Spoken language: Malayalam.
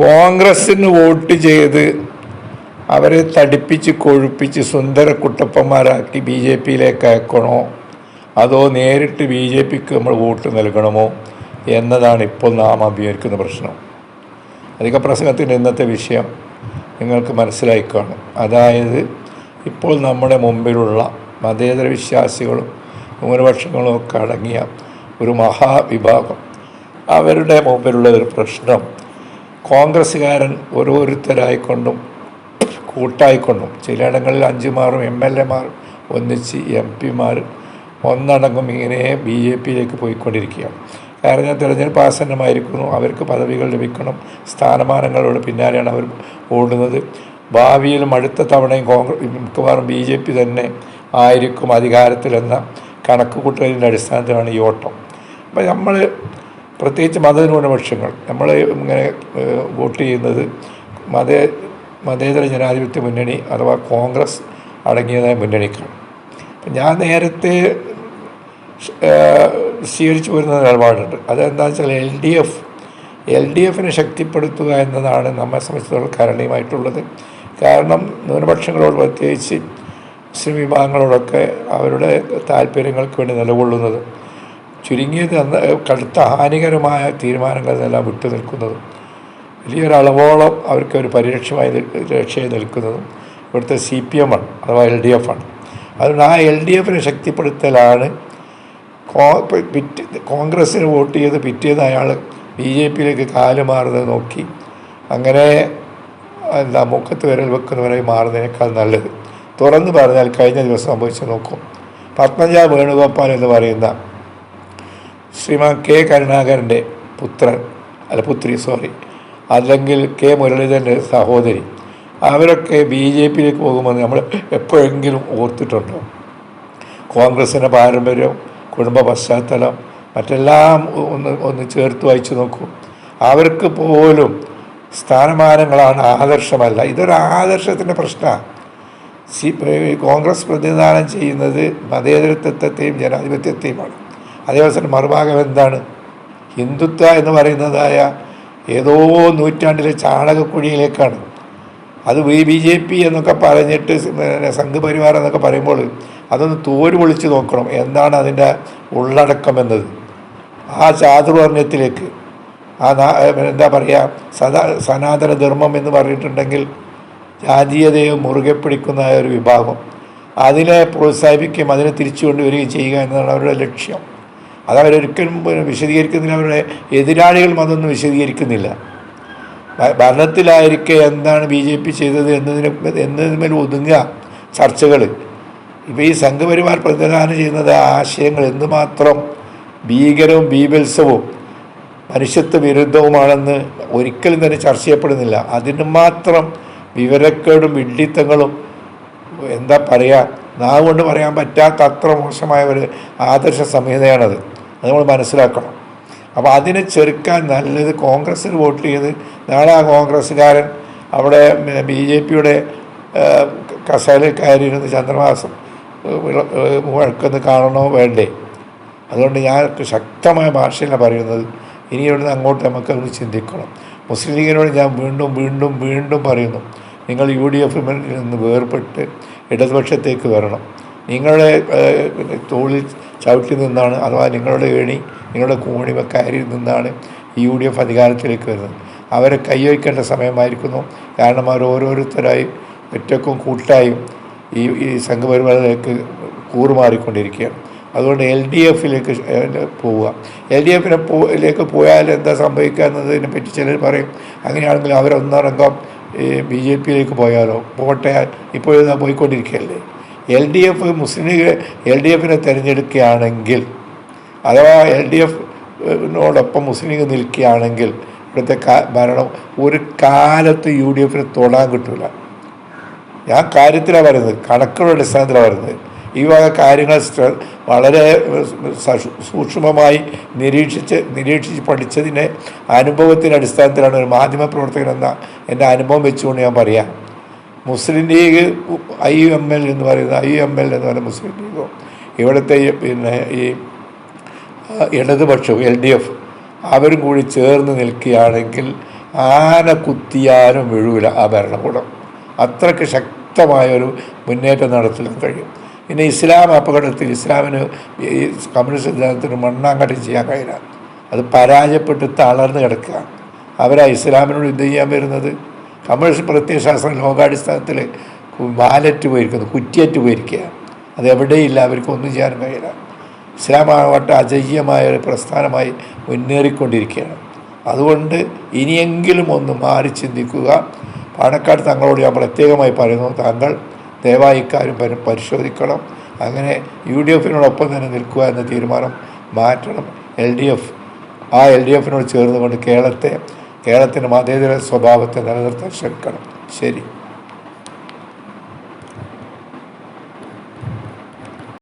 കോൺഗ്രസ്സിന് വോട്ട് ചെയ്ത് അവരെ തടിപ്പിച്ച് കൊഴുപ്പിച്ച് സുന്ദര കുട്ടപ്പന്മാരാക്കി ബി ജെ പിയിലേക്ക് അയക്കണോ? അതോ നേരിട്ട് ബി ജെ പിക്ക് നമ്മൾ വോട്ട് നൽകണമോ എന്നതാണ് ഇപ്പോൾ നാം അഭിമുഖിക്കുന്ന പ്രശ്നം. അധിക പ്രസംഗത്തിന്റെ ഇന്നത്തെ വിഷയം നിങ്ങൾക്ക് മനസ്സിലായി കാണും. അതായത് ഇപ്പോൾ നമ്മുടെ മുമ്പിലുള്ള മതേതര വിശ്വാസികളും ന്യൂനപക്ഷങ്ങളും ഒക്കെ അടങ്ങിയ ഒരു മഹാവിഭാഗം അവരുടെ മുമ്പിലുള്ള ഒരു പ്രശ്നം കോൺഗ്രസ്സുകാരൻ ഓരോരുത്തരായിക്കൊണ്ടും കൂട്ടായിക്കൊണ്ടും ചിലയിടങ്ങളിൽ അഞ്ചുമാറും എം എൽ എമാർ ഒന്നിച്ച് എം പിമാർ ഒന്നടങ്കം ഇങ്ങനെ ബി ജെ പിയിലേക്ക് പോയിക്കൊണ്ടിരിക്കുകയാണ്. കാരണം തിരഞ്ഞെടുപ്പ് ആസന്നമായിരിക്കുന്നു. അവർക്ക് പദവികൾ ലഭിക്കണം. സ്ഥാനമാനങ്ങളോട് പിന്നാലെയാണ് അവർ ഓടുന്നത്. ഭാവിയിലും അടുത്ത തവണയും കോൺഗ്രസ് മിക്കവാറും ബി ജെ പി തന്നെ ആയിരിക്കും അധികാരത്തിലെന്ന കണക്ക് കൂട്ടലിന്റെ അടിസ്ഥാനത്തിലാണ് ഈ ഓട്ടം. അപ്പം നമ്മൾ പ്രത്യേകിച്ച് മതന്യൂനപക്ഷങ്ങൾ നമ്മൾ ഇങ്ങനെ വോട്ട് ചെയ്യുന്നത് മത മതേതര ജനാധിപത്യ മുന്നണി അഥവാ കോൺഗ്രസ് അടങ്ങിയതായ മുന്നണിക്കാണ്. അപ്പം ഞാൻ നേരത്തെ സ്വീകരിച്ചു വരുന്ന നിലപാടുണ്ട്. അതെന്താണെന്ന് വെച്ചാൽ L D F L D എഫിനെ ശക്തിപ്പെടുത്തുക എന്നതാണ് നമ്മെ സംബന്ധിച്ചിടത്തോളം കരണീയമായിട്ടുള്ളത്. കാരണം ന്യൂനപക്ഷങ്ങളോട് പ്രത്യേകിച്ച് മുസ്ലിം വിഭാഗങ്ങളോടൊക്കെ അവരുടെ താല്പര്യങ്ങൾക്ക് വേണ്ടി നിലകൊള്ളുന്നത് ചുരുങ്ങിയത് കടുത്ത ഹാനികരമായ തീരുമാനങ്ങളിലെല്ലാം വിട്ടു നിൽക്കുന്നതും വലിയൊരളവോളം അവർക്ക് ഒരു പരിരക്ഷമായി രക്ഷയായി നിൽക്കുന്നതും ഇവിടുത്തെ സി പി എം ആണ് അഥവാ എൽ ഡി എഫ് ആണ്. അതുകൊണ്ട് ആ എൽ ഡി എഫിനെ ശക്തിപ്പെടുത്തലാണ് കോൺഗ്രസ്സിന് വോട്ട് ചെയ്ത് പിറ്റേന്ന് അയാൾ ബി ജെ പിയിലേക്ക് കാൽ മാറുന്നത് നോക്കി അങ്ങനെ എന്താ മുഖത്ത് വിരൽ വെക്കുന്നവരായി മാറുന്നതിനേക്കാൾ നല്ലത്. തുറന്നു പറഞ്ഞാൽ കഴിഞ്ഞ ദിവസം സംഭവിച്ചു നോക്കും. പത്മജ വേണുഗോപാൽ എന്ന് പറയുന്ന ശ്രീമാൻ കെ കരുണാകരന്റെ പുത്രൻ അല്ല പുത്രി സോറി അല്ലെങ്കിൽ കെ മുരളീധരന്റെ സഹോദരി. അവരൊക്കെ ബി ജെ പിയിലേക്ക് പോകുമെന്ന് നമ്മൾ എപ്പോഴെങ്കിലും ഓർത്തിട്ടുണ്ടോ? കോൺഗ്രസിന്റെ പാരമ്പര്യം കുടുംബ പശ്ചാത്തലം മറ്റെല്ലാം ഒന്ന് ഒന്ന് ചേർത്ത് വായിച്ചു നോക്കൂ. അവർക്ക് പോലും സ്ഥാനമാനങ്ങളാണ് ആദർശമല്ല. ഇതൊരു ആദർശത്തിന്റെ പ്രശ്നമാണ്. സി കോൺഗ്രസ് പ്രതിനിധാനം ചെയ്യുന്നത് മതേതരത്വത്തെയും ജനാധിപത്യത്തെയുമാണ്. തന്നെ മറുഭാഗം എന്താണ്? ഹിന്ദുത്വ എന്ന് പറയുന്നതായ ഏതോ നൂറ്റാണ്ടിലെ ചാണകക്കുഴിയിലേക്കാണ്. അത് ബി ജെ പി എന്നൊക്കെ പറഞ്ഞിട്ട് സംഘപരിവാർ എന്നൊക്കെ പറയുമ്പോൾ അതൊന്ന് തോര് പൊളിച്ച് നോക്കണം. എന്താണ് അതിന്റെ ഉള്ളടക്കം എന്നത് ആ ചാതുർവർണയത്തിലേക്ക് ആ എന്താ പറയുക സദാ സനാതന ധർമ്മം എന്ന് പറഞ്ഞിട്ടുണ്ടെങ്കിൽ ജാതീയതയെ മുറുകെ പിടിക്കുന്ന ഒരു വിഭാഗം. അതിനെ പ്രോത്സാഹിപ്പിക്കുകയും അതിനെ തിരിച്ചു കൊണ്ടുവരികയും ചെയ്യുക എന്നതാണ് അവരുടെ ലക്ഷ്യം. അത് അവരൊരിക്കലും പിന്നെ വിശദീകരിക്കുന്നില്ല അവരുടെ എതിരാളികളും അതൊന്നും വിശദീകരിക്കുന്നില്ല. ഭരണത്തിലായിരിക്കെ എന്താണ് ബി ജെ പി ചെയ്തത് എന്നതിന് എന്നതിന്മേൽ ഒതുങ്ങുക ചർച്ചകൾ ഇപ്പോൾ ഈ സംഘപരിവാർ പ്രതിദാനം ചെയ്യുന്നത് ആശയങ്ങൾ എന്തുമാത്രം ഭീകരവും ബീഭത്സവും മനുഷ്യത്വ വിരുദ്ധവുമാണെന്ന് ഒരിക്കലും തന്നെ ചർച്ച ചെയ്യപ്പെടുന്നില്ല. അതിന് മാത്രം വിവരക്കേടും വിഡ്ഢിത്തങ്ങളും എന്താ പറയുക നാവ് കൊണ്ട് പറയാൻ പറ്റാത്ത അത്ര മോശമായ ഒരു ആദർശ സംഹിതയാണത്. അത് നമ്മൾ മനസ്സിലാക്കണം. അപ്പോൾ അതിനെ ചെറുക്കാൻ നല്ലത് കോൺഗ്രസ്സിന് വോട്ട് ചെയ്ത് നാളെ ആ കോൺഗ്രസ്സുകാരൻ അവിടെ ബി ജെ പിയുടെ കസേലയിൽ കയറിയിരുന്ന് ചന്ദ്രമാസം വഴക്കെന്ന് കാണണോ വേണ്ടേ? അതുകൊണ്ട് ഞാൻ ശക്തമായ ഭാഷയിലാണ് പറയുന്നത്. ഇനി ഇവിടുന്ന് അങ്ങോട്ട് നമുക്ക് അത് ചിന്തിക്കണം. മുസ്ലിം ലീഗിനോട് ഞാൻ വീണ്ടും വീണ്ടും വീണ്ടും പറയുന്നു. നിങ്ങൾ യു ഡി എഫ് നിന്ന് വേർപെട്ട് ഇടതുപക്ഷത്തേക്ക് വരണം. നിങ്ങളുടെ തോളിൽ ചവിട്ടി നിന്നാണ് അഥവാ നിങ്ങളുടെ ഏണി നിങ്ങളുടെ കൂണിമ കയറി നിന്നാണ് യു ഡി എഫ് അധികാരത്തിലേക്ക് വരുന്നത്. അവരെ കൈവയ്ക്കേണ്ട സമയമായിരിക്കുന്നു. കാരണം അവർ ഓരോരുത്തരായി ഒറ്റക്കും കൂട്ടായും ഈ ഈ സംഘപരിപാടികളിലേക്ക് കൂറുമാറിക്കൊണ്ടിരിക്കുകയാണ്. അതുകൊണ്ട് എൽ ഡി എഫിലേക്ക് പോവുക. എൽ ഡി എഫിനെ ലേക്ക് പോയാൽ എന്താ സംഭവിക്കുക എന്നതിനെ പറ്റി ചിലർ പറയും അങ്ങനെയാണെങ്കിൽ അവരൊന്നടങ്കം ബി ജെ പിയിലേക്ക് പോയാലോ? പോട്ടെ ഇപ്പോഴും പോയിക്കൊണ്ടിരിക്കുകയല്ലേ? L D F Muslim League L D എഫിനെ തിരഞ്ഞെടുക്കുകയാണെങ്കിൽ അഥവാ എൽ ഡി എഫിനോടൊപ്പം മുസ്ലിം ലീഗ് നിൽക്കുകയാണെങ്കിൽ ഇവിടുത്തെ ഭരണം ഒരു കാലത്ത് യു ഡി എഫിന് തൊടാൻ കിട്ടില്ല ഞാൻ കാര്യത്തിലാണ് വരുന്നത് കണക്കുകളുടെ അടിസ്ഥാനത്തിലാണ് വരുന്നത് ഈ വക കാര്യങ്ങൾ വളരെ സൂക്ഷ്മമായി നിരീക്ഷിച്ച് നിരീക്ഷിച്ച് പഠിച്ചതിന്റെ അനുഭവത്തിന്റെ അടിസ്ഥാനത്തിലാണ് ഒരു മാധ്യമ പ്രവർത്തകൻ എന്ന എന്റെ അനുഭവം വെച്ചുകൊണ്ട് ഞാൻ പറയാം. Muslim League I M L എന്ന് പറയുന്ന ഐ എം എൽ എന്ന് പറയുന്ന മുസ്ലിം ലീഗോ ഇവിടുത്തെ പിന്നെ ഈ ഇടതുപക്ഷവും എൽ ഡി എഫ് അവരും കൂടി ചേർന്ന് നിൽക്കുകയാണെങ്കിൽ ആന കുത്തിയാലും വീഴൂല ആ ഭരണകൂടം. അത്രയ്ക്ക് ശക്തമായൊരു മുന്നേറ്റം നടത്താൻ കഴിയും. പിന്നെ ഇസ്ലാം അപകടത്തിൽ ഇസ്ലാമിന് ഈ കമ്മ്യൂണിസ്റ്റ് സിദ്ധാന്തത്തിന് മണ്ണാങ്കട്ടി ചെയ്യാൻ കഴിയില്ല. അത് പരാജയപ്പെട്ട് തളർന്ന് കിടക്കുക അവരാ ഇസ്ലാമിനോട് യുദ്ധം ചെയ്യാൻ വരുന്നത്? കമ്മ്യൂണിസ്റ്റ് പ്രത്യയശാസ്ത്രം ലോകാടിസ്ഥാനത്തിൽ വാലറ്റ് പോയിരിക്കുന്നു കുറ്റിയേറ്റ് പോയിരിക്കുക അത് എവിടെയില്ല അവർക്ക് ഒന്നും ചെയ്യാൻ കഴിയില്ല. ഇസ്ലാമാവട്ടെ അജയ്യമായ ഒരു പ്രസ്ഥാനമായി മുന്നേറിക്കൊണ്ടിരിക്കുകയാണ്. അതുകൊണ്ട് ഇനിയെങ്കിലും ഒന്ന് മാറി ചിന്തിക്കുക. പാണക്കാട് തങ്ങളോട് ഞാൻ പ്രത്യേകമായി പറയുന്നു താങ്കൾ ദയവായി ഇക്കാര്യം പരിശോധിക്കണം. അങ്ങനെ യു ഡി എഫിനോടൊപ്പം തന്നെ നിൽക്കുക എന്ന തീരുമാനം മാറ്റണം. എൽ ഡി എഫ് ആ എൽ ഡി എഫിനോട് ചേർന്നുകൊണ്ട് കേരളത്തെ കേരളത്തിന്റെ മതേതര സ്വഭാവത്തെ നിലനിർത്താൻ ശ്രമിക്കണം. ശരി.